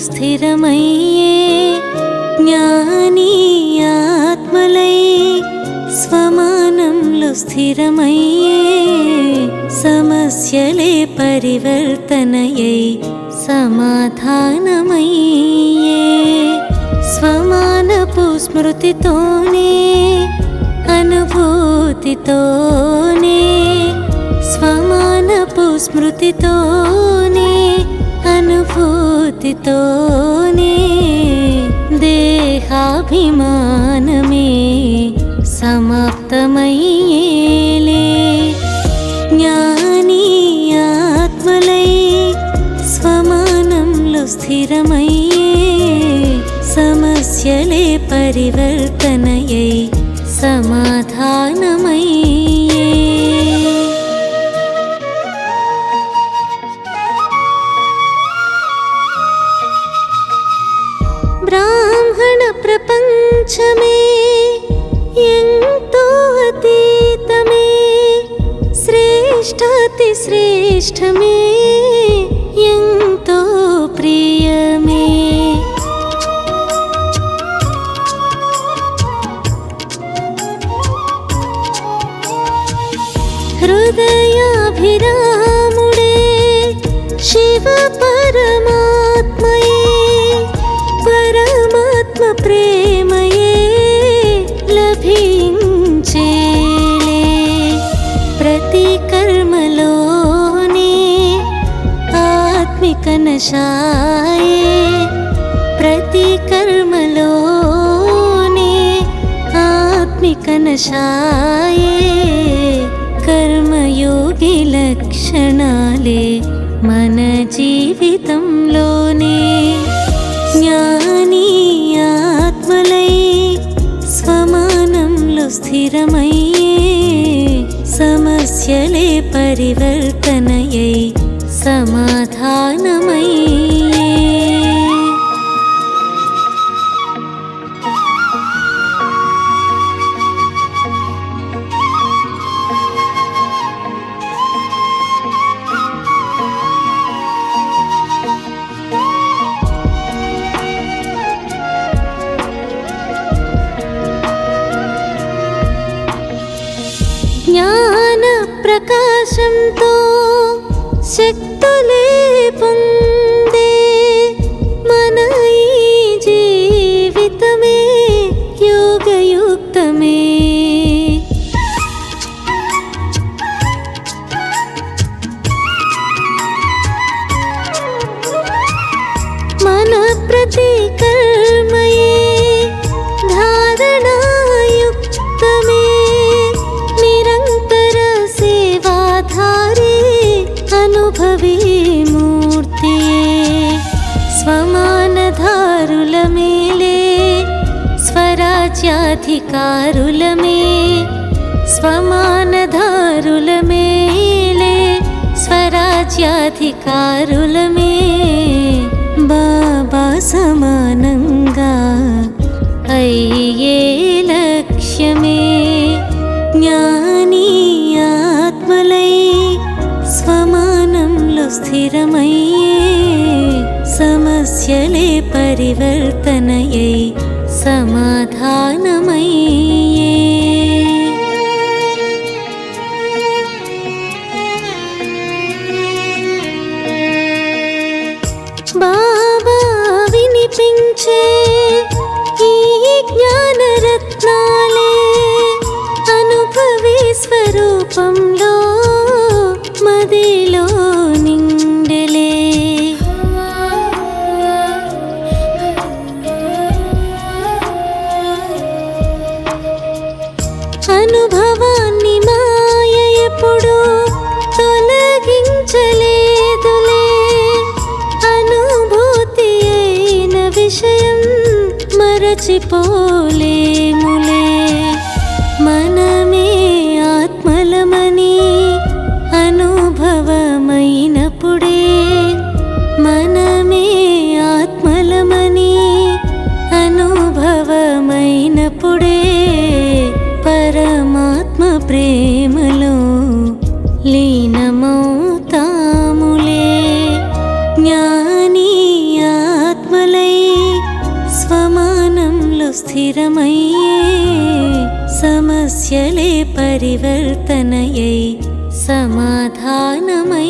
స్థిరమయ్యే జ్ఞాని ఆత్మలై స్వమానంలో స్థిరమయ్యే సమస్యలే పరివర్తనయై సమాధానమయ్యే స్వమానపు స్మృతితోనే అనుభూతితోనే స్వమానపు స్మృతితో అనుభూతితోనే దేహాభిమానమే సమాప్తమయ్యేలే. జ్ఞాని ఆత్మలై స్వమానంలో స్థిరమయ్యే సమస్యలే పరివర్తనయై సమాధానమయ్యే శ్రేష్ఠాతి శ్రేష్టమే ఎంతో ప్రియమే హృదయాభిరా ఆత్మిక నశాయే ప్రతి కర్మలోనే ఆత్మిక నశాయే కర్మయోగి లక్షణాలే మన జీవితంలోనే. జ్ఞాని ఆత్మలై స్వమానంలో స్థిరమయ్యే సమస్యలే పరివర్తనయై సమాధానమయ్యే ప్రకాశంతో శక్తులే పొందే స్వరాజ్యాధికారులమే స్వమానధారుల స్వరాజ్యాధికారులమే. బాబా సమానంగా అయ్యే లక్ష్యమే. జ్ఞానీ ఆత్మలై స్వమానంలో స్థిరమయ్యే సమస్యలే పరివర్తనయై సమాధానమయ్యే. బాబా వినిపించే ఈ జ్ఞానరత్నాలే అనుభవి స్వరూపంలో తొలగించలేదులే అనుభూతి అయిన విషయం మరచిపోలేములే. నీ ఆత్మలై స్వమానంలో స్థిరమయ్యే సమస్యలే పరివర్తనయై సమాధానమై